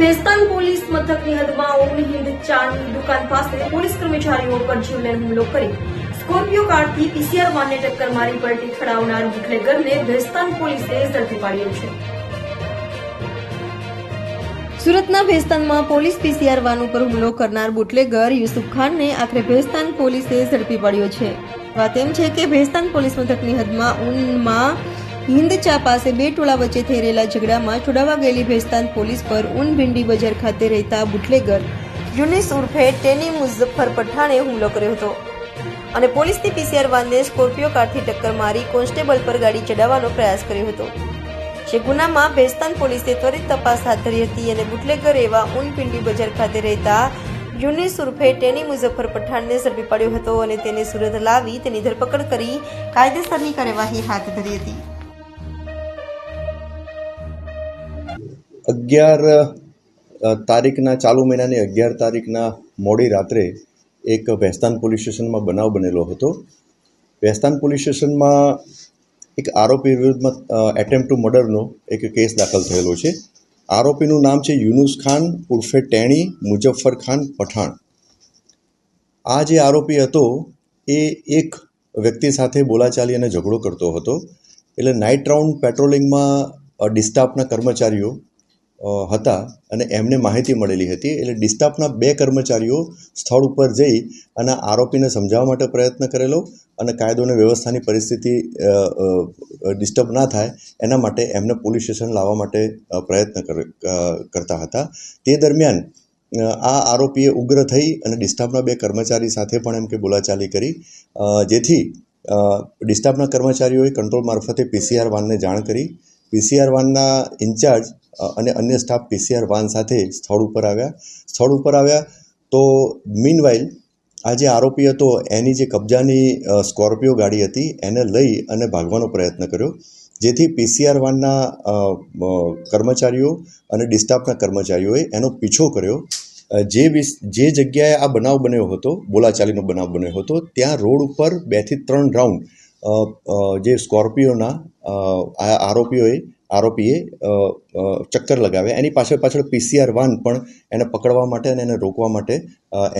Bhestan police મથકની હદમાં ઓમ હિન્દ ચાની દુકાન પાસે પોલીસ કર્મચારીઓ પર જીવલેણ હુમલો કરી સ્કોર્પિયો કારથી પીસીઆર વાનને ટક્કર મારી પલટી ખડાવનાર વિખલેગરને ભેસ્તાન પોલીસે ઝડપી પાડ્યો છે. સુરતના ભેસ્તાનમાં પોલીસ પીસીઆર વાન ઉપર હુમલો કરનાર બુટલેગર યુસુફ ખાનને આખરે ભેસ્તાન પોલીસે ઝડપી પડ્યો છે. વાત એમ છે કે ભેસ્તાન પોલીસ મથકની હદમાં ઊનમાં હિન્દ ચા પાસે બે ટોળા વચ્ચે રહેલા ઝઘડામાં છોડાવા ગયેલી ભેસ્તાન પોલીસ પર ઉનભિંડી બજાર ખાતે રહેતા બુટલેગર યુનિસ ઉર્ફે ટેની મુઝફ્ફર પઠાણે હુમલો કર્યો હતો. અને પોલીસની પીસીઆર વાનને સ્કોર્પિયો કારથી ટક્કર મારી કોન્સ્ટેબલ પર ગાડી ચડાવવાનો પ્રયાસ કર્યો હતો. જે ગુનામાં ભેસ્તાન પોલીસે ત્વરિત તપાસ હાથ ધરી હતી અને બુટલેગર એવા ઊનપિંડી બજાર ખાતે રહેતા યુનિસ ઉર્ફે ટેની મુઝફ્ફર પઠાણને ઝડપી પાડ્યો હતો અને તેને સુરત લાવી તેની ધરપકડ કરી કાયદેસરની કાર્યવાહી હાથ ધરી હતી. અગિયાર તારીખના ચાલુ મહિનાની અગિયાર તારીખના મોડી રાત્રે એક ભેસ્તાન પોલીસ સ્ટેશનમાં બનાવ બનેલો હતો. ભેસ્તાન પોલીસ સ્ટેશનમાં એક આરોપી વિરુદ્ધમાં એટેમ્પ ટુ મર્ડરનો એક કેસ દાખલ થયેલો છે. આરોપીનું નામ છે યુનુસ ખાન, ઉર્ફે ટેણી મુજફ્ફર ખાન, પઠાણ. આ જે આરોપી હતો, એ એક વ્યક્તિ સાથે બોલાચાલી અને ઝઘડો કરતો હતો. એટલે નાઇટ રાઉન્ડ પેટ્રોલિંગમાં ડિસ્ટાફના કર્મચારીઓ હતા અને એમને માહિતી મળેલી હતી. એટલે ડિસ્ટાફના બે કર્મચારીઓ સ્થળ ઉપર જઈ અને આરોપીને સમજાવવા માટે પ્રયત્ન કરેલો અને કાયદો અને વ્યવસ્થાની પરિસ્થિતિ ડિસ્ટર્બ ના થાય એના માટે એમને પોલીસ સ્ટેશન લાવવા માટે પ્રયત્ન કર- કરતા હતા. તે દરમિયાન આ આરોપીએ ઉગ્ર થઈ અને ડિસ્ટાફના બે કર્મચારી સાથે પણ એમ કે બોલાચાલી કરી જેથી ડિસ્ટાફના કર્મચારીઓએ કંટ્રોલ મારફતે પીસીઆર વાનને જાણ કરી. પીસીઆર વાનના ઇન્ચાર્જ અને અન્ય સ્ટાફ પીસીઆર વાન સાથે સ્થળ ઉપર આવ્યા. સ્થળ ઉપર આવ્યા તો મીનવાઇલ આ જે આરોપી હતો, એની જે કબજાની સ્કોર્પિયો ગાડી હતી, એને લઈ અને ભાગવાનો પ્રયત્ન કર્યો. જેથી પીસીઆર વાનના કર્મચારીઓ અને ડિસ્ટાફના કર્મચારીઓએ એનો પીછો કર્યો. જે જે જગ્યાએ આ બનાવ બન્યો હતો, બોલાચાલીનો બનાવ બન્યો હતો, ત્યાં રોડ ઉપર બેથી ત્રણ રાઉન્ડ જે સ્કોર્પિયોના આરોપીઓએ આરોપીએ ચક્કર લગાવ્યા. એની પાછળ પાછળ પીસીઆર વાન પણ એને પકડવા માટે અને એને રોકવા માટે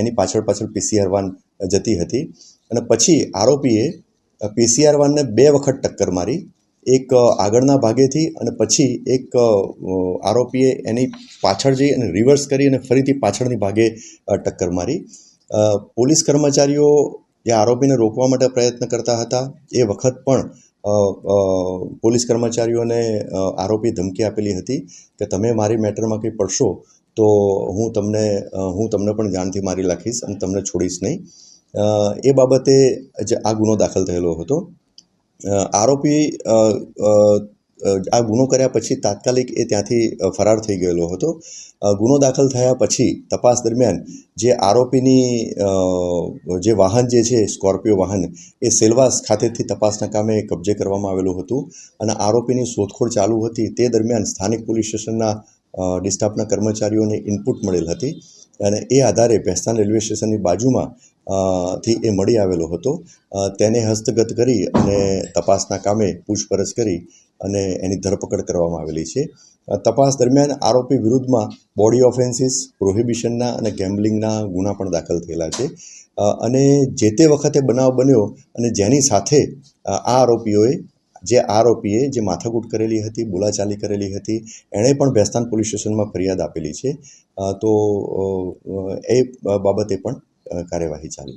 એની પાછળ પાછળ પીસીઆર વાન જતી હતી. અને પછી આરોપીએ પીસીઆર વાનને બે વખત ટક્કર મારી. એક આગળના ભાગેથી અને પછી એક આરોપીએ એની પાછળ જઈ અને રિવર્સ કરી અને ફરીથી પાછળની ભાગે ટક્કર મારી. પોલીસ કર્મચારીઓ જે આરોપીને રોકવા માટે પ્રયત્ન કરતા હતા, એ વખત પણ પોલીસ કર્મચારીઓને આરોપી ધમકી આપેલી હતી કે તમે મારી મેટરમાં કંઈ પડશો, તો હું તમને હું તમને પણ જાનથી મારી નાખીશ અને તમને છોડીશ નહીં. એ બાબતે જ આ ગુનો દાખલ થયેલો હતો. આરોપી આ ગુનો કર્યા પછી તાત્કાલિક એ ત્યાંથી ફરાર થઈ ગયેલો હતો. ગુનો દાખલ થયા પછી તપાસ દરમિયાન જે આરોપીની જે વાહન જે છે, સ્કોર્પિયો વાહન, એ સેલવાસ ખાતેથી તપાસના કામે કબજે કરવામાં આવેલું હતું અને આરોપીની શોધખોળ ચાલુ હતી. તે દરમિયાન સ્થાનિક પોલીસ સ્ટેશનના ડિસ્ટાફના કર્મચારીઓને ઇનપુટ મળેલ હતી અને એ આધારે ભેસ્તાન રેલવે સ્ટેશનની બાજુમાં થી એ મળી આવેલો હતો. તેને હસ્તગત કરી અને તપાસના કામે પૂછપરછ કરી અને એની ધરપકડ કરવામાં આવેલી છે. તપાસ દરમિયાન આરોપી વિરુદ્ધમાં બોડી ઓફેન્સીસ, પ્રોહિબિશનના અને ગેમ્બલિંગના ગુના પણ દાખલ થયેલા છે. અને જે તે વખતે બનાવ બન્યો અને જેની સાથે આ આરોપીઓએ, જે આરોપીએ જે માથાકૂટ કરેલી હતી, બોલાચાલી કરેલી હતી, એણે પણ ભેસ્તાન પોલીસ સ્ટેશનમાં ફરિયાદ આપેલી છે. તો એ બાબતે પણ કાર્યવાહી ચાલુ છે.